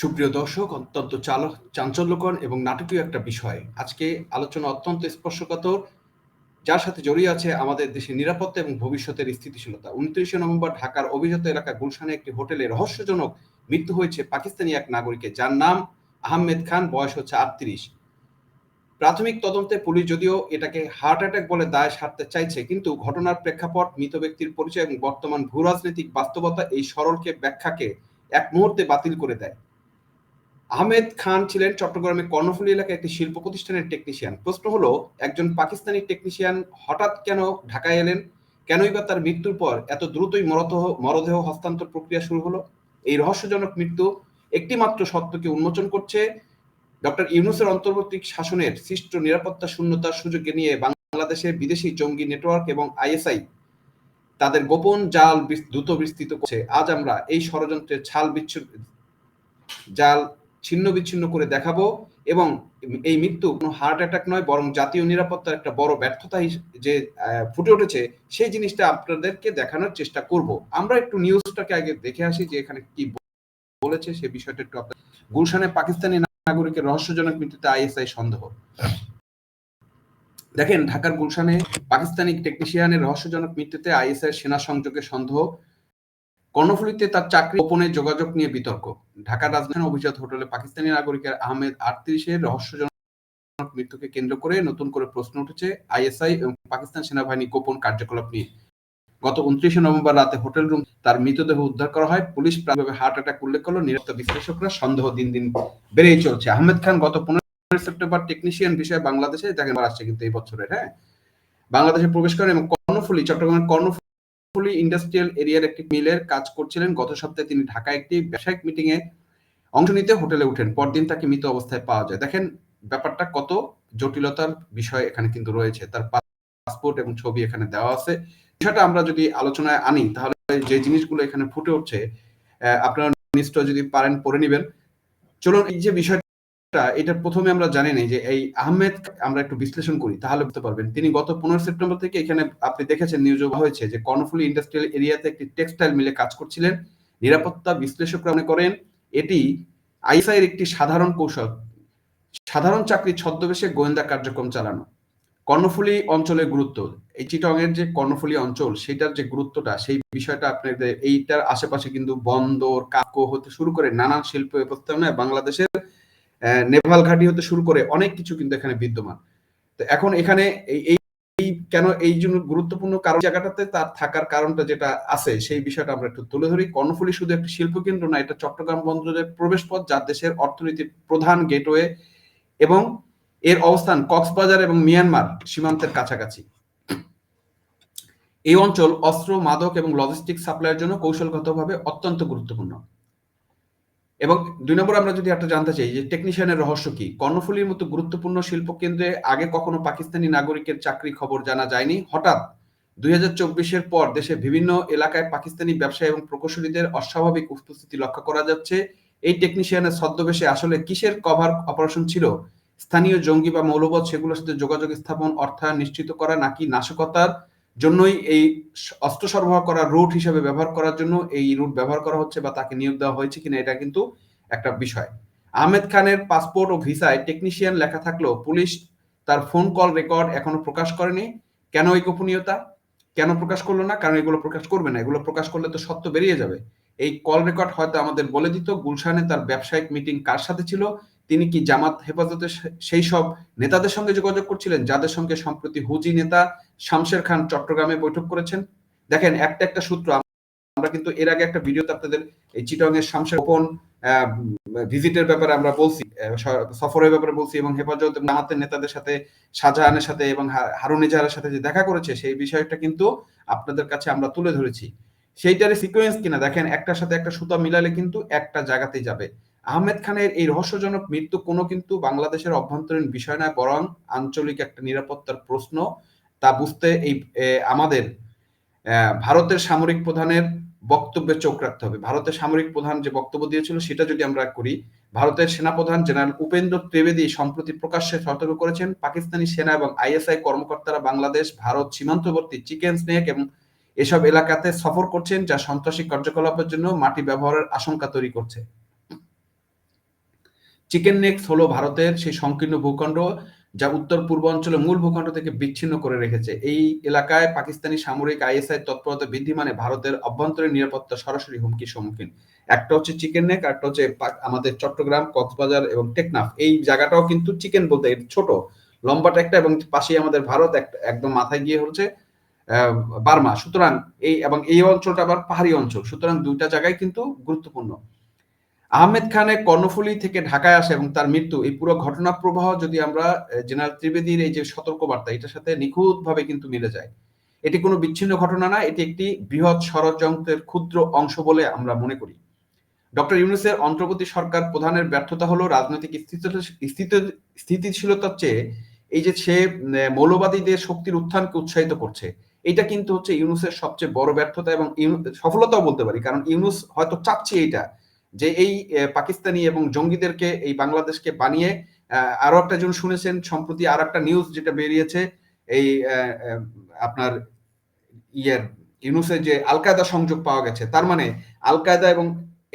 সুপ্রিয় দর্শক, অত্যন্ত চালক চাঞ্চল্যকর এবং নাটকীয় একটা বিষয়। আজকে আলোচনা অত্যন্ত স্পর্শকাতর, যার সাথে জড়িয়ে আছে আমাদের দেশের নিরাপত্তা এবং ভবিষ্যতের স্থিতিশীলতা। উনত্রিশে নভেম্বর ঢাকার অভিজাত এলাকা গুলশানে একটি হোটেলে রহস্যজনক মৃত্যু হয়েছে পাকিস্তানি এক নাগরিকের, যার নাম আহমেদ খান, বয়স হচ্ছে আটত্রিশ। প্রাথমিক তদন্তে পুলিশ যদিও এটাকে হার্ট অ্যাটাক বলে দায় সারতে চাইছে, কিন্তু ঘটনার প্রেক্ষাপট, মৃত ব্যক্তির পরিচয় এবং বর্তমান ভূ রাজনৈতিক বাস্তবতা এই সরলকে ব্যাখ্যাকে এক মুহূর্তে বাতিল করে দেয়। আহমেদ খান ছিলেন চট্টগ্রামের কর্ণফুলী এলাকায় একটি শিল্প প্রতিষ্ঠানের টেকনিশিয়ান প্রশ্ন হলো, একজন পাকিস্তানি টেকনিশিয়ান হঠাৎ কেন ঢাকায় এলেন? কেনই বা তার মৃত্যুর পর এত দ্রুতই মরদেহ মরদেহ হস্তান্তর প্রক্রিয়া শুরু হলো? এই রহস্যজনক মৃত্যু একটি মাত্র সত্যকে উন্মোচন করছে ডক্টর ইউনুসের অন্তর্বর্তী শাসনের সৃষ্ট নিরাপত্তা, শূন্যতার সুযোগে নিয়ে বাংলাদেশে বিদেশি জঙ্গি নেটওয়ার্ক এবং আইএসআই তাদের গোপন জাল দ্রুত বিস্তৃত করছে। আজ আমরা এই ষড়যন্ত্রের ছাল বিচ্ছু জাল ছিন্ন বিচ্ছিন্ন করে দেখাবো এবং এই মৃত্যু কোনো হার্ট অ্যাটাক নয়, বরং জাতীয় নিরাপত্তার একটা বড় ব্যর্থতা যে ফুটে উঠেছে, সেই জিনিসটা আপনাদেরকে দেখানোর চেষ্টা করব। আমরা একটু নিউজটাকে আগে দেখে আসি যে এখানে কি বলেছে, সে বিষয়টা একটু আপনার, গুলশানে পাকিস্তানি নাগরিকের রহস্যজনক মৃত্যুতে আইএসআই সন্দেহ। দেখেন, ঢাকার গুলশানে পাকিস্তানি টেকনিশিয়ানের রহস্যজনক মৃত্যুতে আইএসআই সেনা সংযোগের সন্দেহ। কর্ণফুলীতে তার চাকরি গোপনে যোগাযোগ নিয়ে বিতর্ক। ঢাকার রাজধানী অভিজাত হোটেলে পাকিস্তানি নাগরিকের আহমেদ আটত্রিশের রহস্যজনক মৃত্যুকে কেন্দ্র করে নতুন করে প্রশ্ন উঠেছে আইএসআই এবং পাকিস্তান সেনাবাহিনী গোপন কার্যকলাপ নিয়ে। গত উনত্রিশে নভেম্বর রাতে হোটেল রুম তার মৃতদেহ উদ্ধার করা হয়। পুলিশ প্রাথমিকভাবে হার্ট অ্যাটাক উল্লেখ করল নিরাপত্তা বিশ্লেষকরা সন্দেহ দিন দিন বেড়েই চলছে। আহমেদ খান গত পনেরো সেপ্টেম্বর টেকনিশিয়ান বিষয়ে বাংলাদেশে দেখেন আসছে কিন্তু এই বছরের হ্যাঁ? বাংলাদেশে প্রবেশ করেন এবং কর্ণফুলী, চট্টগ্রামের কর্ণফুলী ফুলি ইন্ডাস্ট্রিয়াল এরিয়ার একটি মিলের কাজ করছিলেন। গত সপ্তাহে তিনি একটি ব্যবসায়িক অংশ নিতে হোটেলে উঠেন। পরদিন তাকে মৃত অবস্থায় পাওয়া যায়। দেখেন, ব্যাপারটা কত জটিলতার বিষয় এখানে কিন্তু রয়েছে। তার পাসপোর্ট এবং ছবি এখানে দেওয়া আছে। বিষয়টা আমরা যদি আলোচনায় আনি, তাহলে যে জিনিসগুলো এখানে ফুটে উঠছে আপনারা নিশ্চয় যদি পারেন পড়ে নেবেন। চলুন, এই যে বিষয়টা এটা প্রথমে আমরা জানি যে এই আহমেদ আমরা একটু বিশ্লেষণ করি, তাহলে বুঝতে পারবেন। তিনি গত পনেরো সেপ্টেম্বর থেকে এখানে আপনি দেখেছেন নিউজ হয়েছে যে কর্ণফুলি ইন্ডাস্ট্রিয়াল এরিয়াতে একটি টেক্সটাইল মিলে কাজ করছিলেন। নিরাপত্তা বিশ্লেষকরা মনে করেন এটি একটি সাধারণ কৌশল। সাধারণ চাকরি ছদ্মবেশে গোয়েন্দা কার্যক্রম চালানো। কর্ণফুলি অঞ্চলের গুরুত্ব, এই চিটং এর যে কর্ণফুলি অঞ্চল, সেটার যে গুরুত্বটা, সেই বিষয়টা আপনাদের, এইটার আশেপাশে কিন্তু বন্দর, কাকো হতে শুরু করে নানান শিল্প ব্যবস্থাপনায় বাংলাদেশের নেভাল ঘাটি হতে শুরু করে অনেক কিছু কিন্তু এখানে বিদ্যমান। তো এখন এখানে এই কেন এই জন্য গুরুত্বপূর্ণ কারণ জায়গাটাতে তার থাকার কারণটা যেটা আছে, সেই বিষয়টা আমরা একটু তুলে ধরি। কর্ণফুলী শুধু একটি শিল্প কেন্দ্র না, এটা চট্টগ্রাম বন্দরের প্রবেশ পথ যা দেশের অর্থনীতির প্রধান গেটওয়ে এবং এর অবস্থান কক্সবাজার এবং মিয়ানমার সীমান্তের কাছাকাছি। এই অঞ্চল অস্ত্র, মাদক এবং লজিস্টিক সাপ্লাইয়ের জন্য কৌশলগতভাবে অত্যন্ত গুরুত্বপূর্ণ। এবং দুই নম্বর আমরা যদি একটা জানতে চাই যে টেকনিশিয়ানের রহস্য কি? কর্ণফুলির মতো গুরুত্বপূর্ণ শিল্প কেন্দ্রে আগে কখনো পাকিস্তানি নাগরিকের চাকরি খবর জানা যায়নি? হঠাৎ দুই চব্বিশের পর দেশে বিভিন্ন এলাকায় পাকিস্তানি ব্যবসায়ী এবং প্রকৌশলীদের অস্বাভাবিক উপস্থিতি লক্ষ্য করা যাচ্ছে। এই টেকনিশিয়ানের ছদ্মবেশে আসলে কিসের কভার অপারেশন ছিল? স্থানীয় জঙ্গি বা মৌলবদ সেগুলোর সাথে যোগাযোগ স্থাপন অর্থায়ন নিশ্চিত করা নাকি নাশকতার? জন্যই এই অস্ত্র সরবরাহ করার রুট হিসেবে ব্যবহার করার জন্য এই রুট ব্যবহার করা হচ্ছে বা তাকে নিয়োগ দেওয়া হয়েছে কিনা এটা কিন্তু একটা বিষয়। আহমেদ খানের পাসপোর্ট ও ভিসায় টেকনিশিয়ান লেখা থাকলেও পুলিশ তার ফোন কল রেকর্ড এখনও প্রকাশ করেনি। কেন এই গোপনীয়তা? কেন প্রকাশ করল না? কারণ এগুলো প্রকাশ করবে না। এগুলো প্রকাশ করলে তো সত্য বেরিয়ে যাবে। এই কল রেকর্ড হয়তো আমাদের বলে দিত। গুলশানে তার ব্যবসায়িক মিটিং কার সাথে ছিল? তিনি কি জামাত হেফাজতের সেই সব নেতাদের সঙ্গে যোগাযোগ করছিলেন, যাদের সঙ্গে সম্প্রতি হুজি নেতা শামশের খান চট্টগ্রামে বৈঠক করেছেন? দেখেন, একটা একটা সূত্র, আমরা কিন্তু এর আগে একটা ভিডিওতে আপনাদের এই চিটং এর শামশের গোপন ভিজিটের ব্যাপারে আমরা বলছি সফরের ব্যাপারে বলছি এবং হেফাজত জামাতের নেতাদের সাথে, শাহজাহানের সাথে এবং হারুন ইজাহারের সাথে যে দেখা করেছে, সেই বিষয়টা কিন্তু আপনাদের কাছে আমরা তুলে ধরেছি। সেইটারে সিকোয়েন্স কিনা? দেখেন, একটার সাথে একটা সুতা মিলালে কিন্তু একটা জায়গাতেই যাবে। আহমেদ খানের এই রহস্যজনক মৃত্যু কোনো কিন্তু বাংলাদেশের অভ্যন্তরীণ বিষয় নয়, বরং আঞ্চলিক একটা নিরাপত্তার প্রশ্ন। তা বুঝতে এই আমাদের ভারতের সামরিক প্রধানের বক্তব্যে চোখ রাখতে হবে। ভারতের সামরিক প্রধান যে বক্তব্য দিয়েছিল, সেটা যদি আমরা করি, ভারতের সেনাপ্রধান জেনারেল উপেন্দ্র ত্রিবেদী সম্প্রতি প্রকাশ্যে সতর্ক করেছেন, পাকিস্তানি সেনা এবং আইএসআই কর্মকর্তারা বাংলাদেশ, ভারত সীমান্তবর্তী চিকেন স্নেক এবং এসব এলাকাতে সফর করছেন, যা সন্ত্রাসী কার্যকলাপের জন্য মাটি ব্যবহারের আশঙ্কা তৈরি করছে। চিকেন নেক্স হলো ভারতের সেই সংকীর্ণ ভূখণ্ড যা উত্তর পূর্ব অঞ্চলের মূল ভূখণ্ড থেকে বিচ্ছিন্ন করে রেখেছে। এই এলাকায় পাকিস্তানি সামরিক আইএসআই তৎপরতা বৃদ্ধি মানে ভারতের অভ্যন্তরীণ নিরাপত্তা সরাসরি হুমকির সম্মুখীন। একটা হচ্ছে চিকেন নেক একটা হচ্ছে আমাদের চট্টগ্রাম, কক্সবাজার এবং টেকনাফ। এই জায়গাটাও কিন্তু চিকেন বলতে ছোট, লম্বাটা একটা এবং পাশেই আমাদের ভারত একদম মাথায় গিয়ে হচ্ছে বার্মা। সুতরাং এই এবং এই অঞ্চলটা আবার পাহাড়ি অঞ্চল। সুতরাং দুইটা জায়গায় কিন্তু গুরুত্বপূর্ণ। আহমেদ খানের কর্ণফুলি থেকে ঢাকায় আসে এবং তার মৃত্যু, এই পুরো ঘটনা প্রবাহ যদি আমরা জেনারেল ত্রিবেদীর এই যে সতর্কবার্তা, এটার সাথে নিখুঁতভাবে কিন্তু মিলে যায়। এটি কোনো বিচ্ছিন্ন ঘটনা না, এটি একটি বৃহৎ ষড়যন্ত্রের ক্ষুদ্র অংশ বলে আমরা মনে করি। ডক্টর ইউনুসের অন্তর্বর্তী সরকার প্রধানের ব্যর্থতা হলো রাজনৈতিক স্থিতিশীলতার চেয়ে এই যে সে মৌলবাদীদের শক্তির উত্থানকে উৎসাহিত করছে, এটা কিন্তু হচ্ছে ইউনুসের সবচেয়ে বড় ব্যর্থতা এবং সফলতাও বলতে পারি। কারণ ইউনুস হয়তো চাচ্ছে এইটা যে এই পাকিস্তানি এবং জঙ্গিদেরকে এই বাংলাদেশকে বানিয়ে আরও একটা জন শুনেছেন সম্প্রতি আর একটা নিউজ যেটা বেরিয়েছে, এই আপনার ইয়ের ইউনুসের যে আল সংযোগ পাওয়া গেছে, তার মানে আল এবং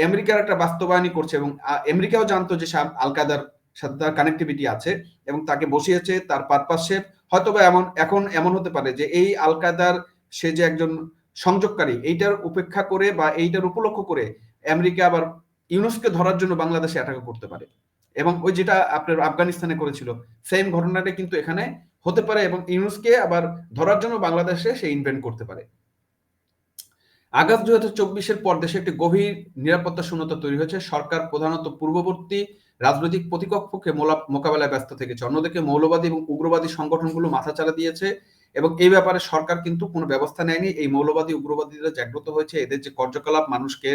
আমেরিকার একটা বাস্তবায়নই করছে এবং আমেরিকাও জানতো যে আল কায়দার সাথে তার কানেক্টিভিটি আছে এবং তাকে বসিয়েছে তার পারপাসে হয়তো বা এমন, এখন এমন হতে পারে যে এই আল কায়দার সে যে একজন সংযোগকারী, এইটার উপেক্ষা করে বা এইটার উপলক্ষ করে আমেরিকা আবার ইউনুসকে ধরার জন্য বাংলাদেশে অ্যাটাক করতে পারে। এবং ওই যেটা আপনার আফগানিস্তানে করেছিল সেম ঘটনাটা কিন্তু এখানে হতে পারে এবং ইউনুসকে আবার ধরার জন্য বাংলাদেশে সে ইনভেন্ট করতে পারে। আগস্ট দুই হাজার চব্বিশের পর দেশে একটি গভীর নিরাপত্তা শূন্যতা তৈরি হয়েছে। সরকার প্রধানত পূর্ববর্তী রাজনৈতিক প্রতিপক্ষকে মোকাবেলায় ব্যস্ত থেকেছে। অন্যদিকে মৌলবাদী এবং উগ্রবাদী সংগঠনগুলো মাথা চালা দিয়েছে এবং এই ব্যাপারে সরকার কিন্তু কোনো ব্যবস্থা নেয়নি। এই মৌলবাদী, উগ্রবাদীরা জাগ্রত হয়েছে। এদের যে কার্যকলাপ মানুষকে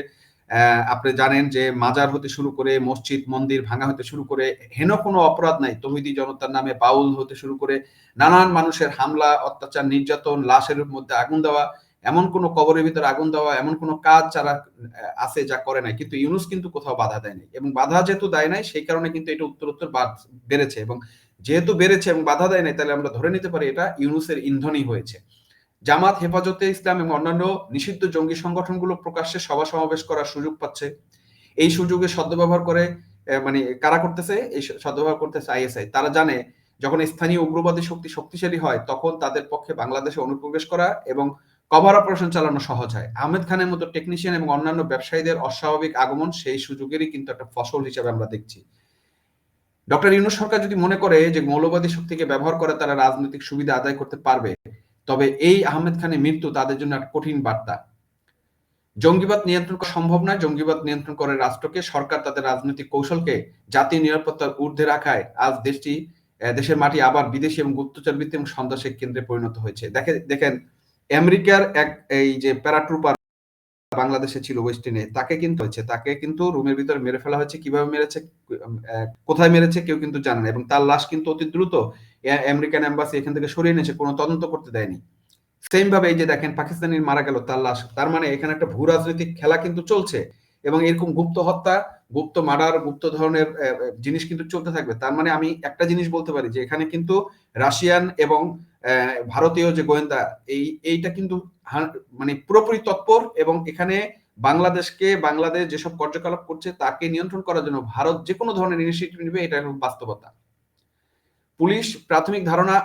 আপনি জানেন যে মাজার হতে শুরু করে মসজিদ, মন্দির ভাঙা হতে শুরু করে হেন কোনো অপরাধ নাই। তহিদি জনতার নামে বাউল হতে শুরু করে নানান মানুষের হামলা, অত্যাচার, নির্যাতন, লাশের মধ্যে আগুন দেওয়া, এমন কোন কবরের ভিতরে আগুন দেওয়া, এমন কোন কাজ যারা আছে যা করে নাই। কিন্তু ইউনুস কিন্তু কোথাও বাধা দেয় নাই এবং বাধা যেহেতু দেয় নাই, সেই কারণে কিন্তু এটা উত্তর উত্তর বেড়েছে এবং যেহেতু বেড়েছে এবং বাধা দেয় নাই, তাহলে আমরা ধরে নিতে পারি এটা ইউনুসের ইন্ধনই হয়েছে। জামাত, হেফাজতে ইসলাম এবং অন্যান্য নিষিদ্ধ জঙ্গি সংগঠনগুলো প্রকাশ্যে সভা সমাবেশ করার সুযোগ পাচ্ছে। এই সুযোগে সদ্ব্যবহার করে মানে কারা করতেছে? এই সদ্ব্যবহার করতেছে আইএসআই। তারা জানে, যখন স্থানীয় উগ্রবাদী শক্তি শক্তিশালী হয়, তখন তাদের পক্ষে বাংলাদেশে অনুপ্রবেশ করা এবং কভার অপারেশন চালানো সহজ হয়। আহমেদ খানের মতো টেকনিশিয়ান এবং অন্যান্য ব্যবসায়ীদের অস্বাভাবিক আগমন সেই সুযোগেরই কিন্তু একটা ফসল হিসেবে আমরা দেখছি। ডক্টর ইউনুস সরকার যদি মনে করে যে মৌলবাদী শক্তিকে ব্যবহার করে তারা রাজনৈতিক সুবিধা আদায় করতে পারবে তবে এই আহমেদ খানের মৃত্যু তাদের জন্য এক কঠিন বার্তা। জঙ্গিবাদ নিয়ন্ত্রণ করা সম্ভব নয়। জঙ্গিবাদ নিয়ন্ত্রণ করে রাষ্ট্রকে সরকার তাদের রাজনৈতিক কৌশলকে জাতীয় নিরাপত্তার ঊর্ধ্বে রাখায় আজ দেশটি দেশের মাটি আবার বিদেশি এবং গুপ্তচর এবং সন্ত্রাসের কেন্দ্রে পরিণত হয়েছে। দেখে, দেখেন, আমেরিকার এক, এই যে প্যারাট্রুপার বাংলাদেশে ছিল ওয়েস্টিনে, তাকে কিন্তু হয়েছে, তাকে কিন্তু রুমের ভিতরে মেরে ফেলা হয়েছে। কীভাবে মেরেছে? কোথায় মেরেছে? কেউ কিন্তু জানে না এবং তার লাশ কিন্তু অতি দ্রুত আমেরিকান এম্বাসি এখান থেকে সরিয়ে নিয়েছে, কোনো তদন্ত করতে দেয়নি। সেম ভাবে এই যে দেখেন পাকিস্তানির মারা গেল, তার লাশ। তার মানে এখানে একটা ভূ রাজনৈতিক খেলা কিন্তু চলছে এবং এরকম গুপ্ত হত্যা, গুপ্ত মার্ডার, গুপ্ত ধরনের জিনিস কিন্তু চলতে থাকবে। তার মানে আমি একটা জিনিস বলতে পারি যে এখানে কিন্তু রাশিয়ান এবং ভারতীয় যে গোয়েন্দা, এই, এইটা কিন্তু মানে পুরোপুরি তৎপর এবং এখানে বাংলাদেশকে, বাংলাদেশ যেসব কার্যকলাপ করছে তাকে নিয়ন্ত্রণ করার জন্য ভারত যে কোনো ধরনের ইনিশিয়েটিভ নেবে, এটা বাস্তবতা। পুলিশ প্রাথমিক ধারণা,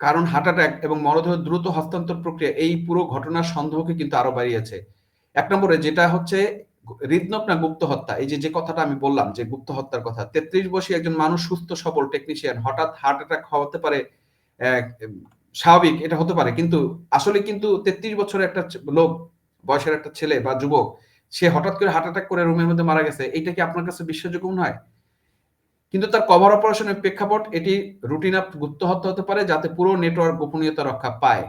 কারণ হার্ট অ্যাটাক এবং মরদেহ দ্রুত হস্তান্তর প্রক্রিয়া, এই পুরো ঘটনার সন্দেহকে কিন্তু আরও বাড়িয়েছে। এক নম্বরে যেটা হচ্ছে হৃদনক না গুপ্ত হত্যা? এই যে যে কথাটা আমি বললাম, যে গুপ্ত হত্যার কথা, তেত্রিশ বছর একজন মানুষ সুস্থ, সবল টেকনিশিয়ান হঠাৎ হার্ট অ্যাটাক হতে পারে স্বাভাবিক এটা হতে পারে। কিন্তু আসলে কিন্তু তেত্রিশ বছরের একটা লোক, বয়সের একটা ছেলে বা যুবক, সে হঠাৎ করে হার্ট অ্যাটাক করে রুমের মধ্যে মারা গেছে, এইটা কি আপনার কাছে বিশ্বাসযোগ্য নয় কিন্তু তার কভার অপারেশনের প্রেক্ষাপট, এটি রুটিন আপ গুপ্ত হত্যা হতে পারে যাতে পুরো নেটওয়ার্ক গোপনীয়তা রক্ষা পায়।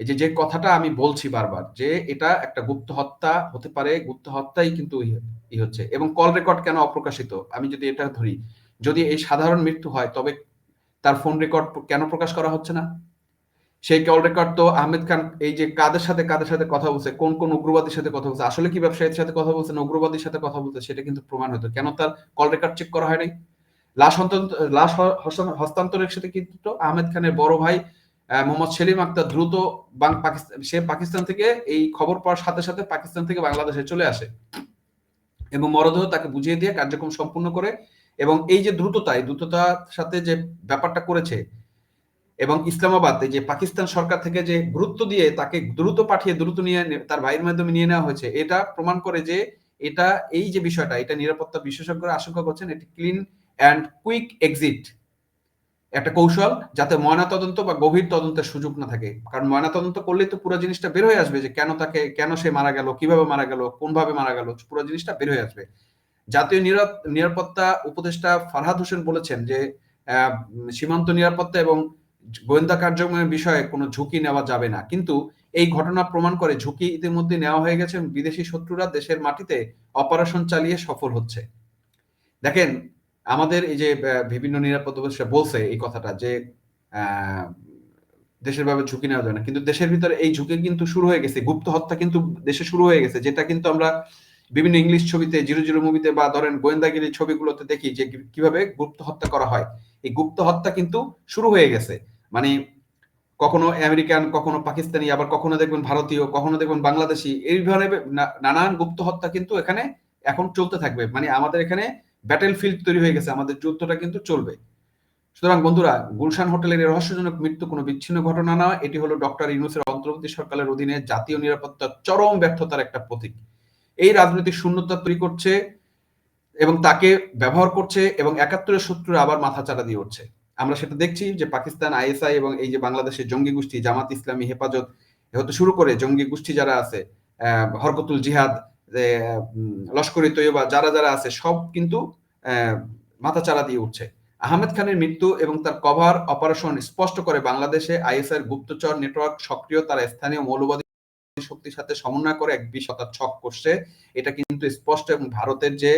এই যে যে কথাটা আমি বলছি বারবার, যে এটা একটা গুপ্ত হত্যা হতে পারে, গুপ্ত হত্যাই কিন্তু ই হচ্ছে এবং কল রেকর্ড কেন অপ্রকাশিত? আমি যদি এটা ধরি, যদি এই সাধারণ মৃত্যু হয়, তবে তার ফোন রেকর্ড কেন প্রকাশ করা হচ্ছে না? সেই কল রেকর্ড তো আহমেদ খান এই যে কাদের সাথে কাদের সাথে কথা বলছে, কোন কোন উগ্রবাদীর সাথে কথা বলছে, আসলে কি ব্যবসায়ীর সাথে কথা বলছে, না উগ্রবাদীর সাথে কথা বলছে, সেটা কিন্তু প্রমাণ হতো কেন তার কল রেকর্ড চেক করা হয় নাই লাশ লাশ হস্তান্তরের সাথে কিন্তু আহমেদ খানের বড় ভাই মোহাম্মদ সেলিম আক্তার দ্রুত সে পাকিস্তান থেকে এই খবর পাওয়ার সাথে সাথে পাকিস্তান থেকে বাংলাদেশে চলে আসে। এবং মরদেহ তাকে বুঝিয়ে দিয়ে কার্যক্রম সম্পূর্ণ করে এবং এই যে দ্রুততা এই দ্রুততার সাথে যে ব্যাপারটা করেছে এবং ইসলামাবাদ যে পাকিস্তান সরকার থেকে যে গুরুত্ব দিয়ে তাকে দ্রুত পাঠিয়ে, দ্রুত নিয়ে তার ভাইয়ের মাধ্যমে নিয়ে নেওয়া হয়েছে, এটা প্রমাণ করে যে এটা, এই যে বিষয়টা, এটা নিরাপত্তা বিশেষজ্ঞরা আশঙ্কা করছেন, এটি ক্লিন অ্যান্ড কুইক এক্সিট একটা কৌশল যাতে ময়না তদন্ত বা গভীর তদন্তের সুযোগ না থাকে। কারণ ময়না তদন্ত করলেই তো পুরো জিনিসটা বের হয়ে আসবে যে কেন তাকে, কেন সে মারা গেল, কীভাবে মারা গেল, কোনভাবে মারা গেল, পুরো জিনিসটা বের হয়ে আসবে। জাতীয় নিরাপত্তা উপদেষ্টা ফারহাদ হোসেন বলেছেন যে সীমান্ত নিরাপত্তা এবং গোয়েন্দা কার্যক্রমের বিষয়ে কোনো ঝুঁকি নেওয়া যাবে না। কিন্তু এই ঘটনা প্রমাণ করে ঝুঁকি ইতিমধ্যে নেওয়া হয়ে গেছে বিদেশি শত্রুরা দেশের মাটিতে অপারেশন চালিয়ে সফল হচ্ছে। দেখেন, আমাদের এই যে বিভিন্ন নিরাপত্তা বলছে এই কথাটা যে দেশের ভাবে ঝুঁকি নেওয়া যায় না। কিন্তু দেশের ভিতরে এই ঝুঁকি কিন্তু শুরু হয়ে গেছে। গুপ্ত হত্যা কিন্তু দেশে শুরু হয়ে গেছে। যেটা কিন্তু আমরা বিভিন্ন ইংলিশ ছবিতে, জিরো জিরো মুভিতে বা ধরেন গোয়েন্দাগিরি ছবিগুলোতে দেখি যে কীভাবে গুপ্ত হত্যা করা হয়। এই গুপ্ত হত্যা কিন্তু শুরু হয়ে গেছে। মানে কখনো আমেরিকান, কখনো পাকিস্তানি, আবার কখনো দেখবেন ভারতীয়, কখনো দেখবেন বাংলাদেশি, এই ধরনের নানান গুপ্ত হত্যা কিন্তু এখানে এখন চলতে থাকবে। মানে আমাদের এখানে ব্যাটেল ফিল্ড তৈরি হয়ে গেছে। আমাদের যুদ্ধটা কিন্তু চলবে। সুতরাং বন্ধুরা, গুলশান হোটেলের রহস্যজনক মৃত্যু কোনো বিচ্ছিন্ন ঘটনা না এটি হলো ডক্টর ইউনুসের অন্তর্বর্তী সরকারের অধীনে জাতীয় নিরাপত্তার চরম ব্যর্থতার একটা প্রতীক। এই রাজনৈতিক শূন্যতা তৈরি করছে এবং তাকে ব্যবহার করছে এবং একাত্তরের শত্রুরা আবার মাথা চাড়া দিয়ে উঠছে। আমরা সেটা দেখছি যে পাকিস্তান, আইএসআই এবং এই যে বাংলাদেশের জঙ্গি গোষ্ঠী, জামাত ইসলামী, হেফাজত হতে শুরু করে জঙ্গি গোষ্ঠী যারা আছে হরকতুল জিহাদ লস্করি তৈয়বা, যারা যারা আছে, সব কিন্তু মাথা চাড়া দিয়ে উঠছে। আহমেদ খানের মৃত্যু এবং তার কভার অপারেশন স্পষ্ট করে বাংলাদেশে আইএসআই গুপ্তচর নেটওয়ার্ক সক্রিয়, তারা স্থানীয় মৌলবাদী শক্তির সাথে সমন্বয় করে এক বিশতার ছক করছে। এটা কিন্তু স্পষ্ট এবং ভারতের যে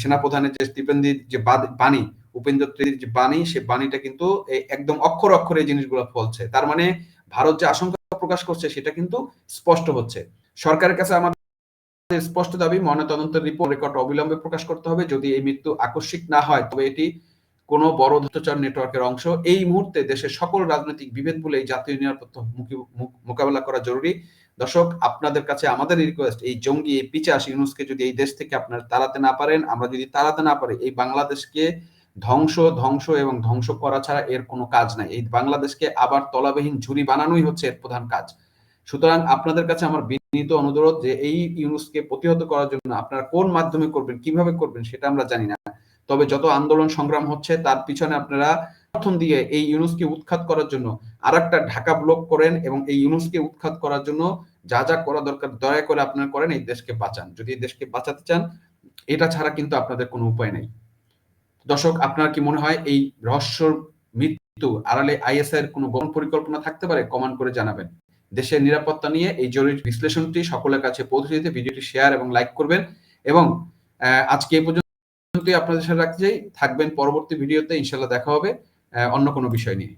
সেনাপ্রধানের যে স্টিপেন্দির যে বাণী, উপেন্দ্র ত্রিদির যে বাণী, সে বাণীটা কিন্তু একদম অক্ষর অক্ষরে এই জিনিসগুলো ফলছে। তার মানে ভারত যে আশঙ্কা প্রকাশ করছে, সেটা কিন্তু স্পষ্ট হচ্ছে। সরকারের কাছে আমাদের স্পষ্ট দাবি, ময়নাতদন্তের রিপোর্ট, রেকর্ড অবিলম্বে প্রকাশ করতে হবে। যদি এই মৃত্যু আকস্মিক না হয়, তবে এটি কোনো বড় ধৃতচার নেটওয়ার্কের অংশ। এই মুহূর্তে দেশের সকল রাজনৈতিক বিভেদ বলে এই জাতীয় নিরাপত্তা মোকাবেলা করা জরুরি। দর্শক, আপনাদের কাছে আমাদের রিকোয়েস্ট এই জঙ্গি, এই পিচাস ইউনুসকে যদি এই দেশ থেকে আপনারা তাড়াতে না পারেন, আমরা যদি তাড়াতে না পারি, এই বাংলাদেশকে ধ্বংস ধ্বংস এবং ধ্বংস করা ছাড়া এর কোনো কাজ নাই। এই বাংলাদেশকে আবার তলাবিহীন ঝুরি বানানোই হচ্ছে এর প্রধান কাজ। সুতরাং আপনাদের কাছে আমার বিনীত অনুরোধ যে এই ইউনুসকে প্রতিহত করার জন্য আপনারা কোন মাধ্যমে করবেন, কীভাবে করবেন, সেটা আমরা জানি না। তবে যত আন্দোলন সংগ্রাম হচ্ছে, তার পিছনে আপনারা সমর্থন দিয়ে এই ইউনুসকে উৎখাত করার জন্য আর একটা ঢাকা ব্লক করেন এবং এই ইউনুসকে উৎখাত করার জন্য যা যা করা দরকার, দয়া করে আপনারা করেন, এই দেশকে বাঁচান। যদি এই দেশকে বাঁচাতে চান, এটা ছাড়া কিন্তু আপনাদের কোনো উপায় নেই। দর্শক, আপনার কি মনে হয় এই রহস্য মৃত্যু আড়ালে আইএসআই এর কোনো গণ পরিকল্পনা থাকতে পারে? কমেন্ট করে জানাবেন। দেশের নিরাপত্তা নিয়ে এই জরুরি বিশ্লেষণটি সকলের কাছে পৌঁছে দিতে, ভিডিওটি শেয়ার এবং লাইক করবেন এবং আজকে এই পর্যন্ত আপনাদের সাথে রাখতে চাই। থাকবেন পরবর্তী ভিডিওতে। ইনশাল্লাহ দেখা হবে অন্য কোনো বিষয় নিয়ে।